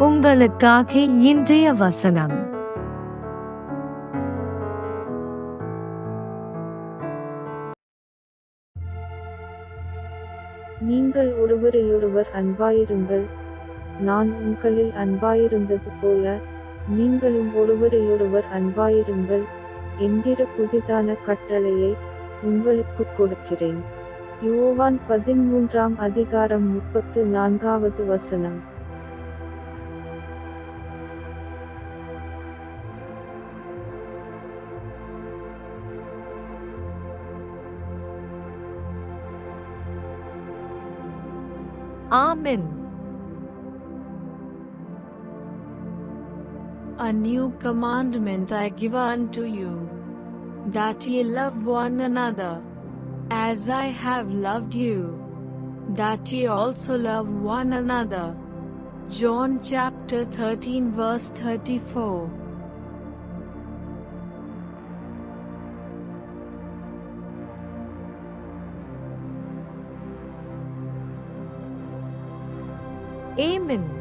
உங்களுக்காக இன்றைய வசனம். நீங்கள் ஒருவரிலொருவர் அன்பாயிருங்கள். நான் உங்களில் அன்பாயிருந்தது போல நீங்களும் ஒருவரிலொருவர் அன்பாயிருங்கள். என்கிற புதிதான கட்டளையை உங்களுக்கு கொடுக்கிறேன். யோவான் பதிமூன்றாம் அதிகாரம் முப்பத்து நான்காவது வசனம். Amen. A new commandment I give unto you, that ye love one another, as I have loved you, that ye also love one another. John chapter 13 verse 34 Amen.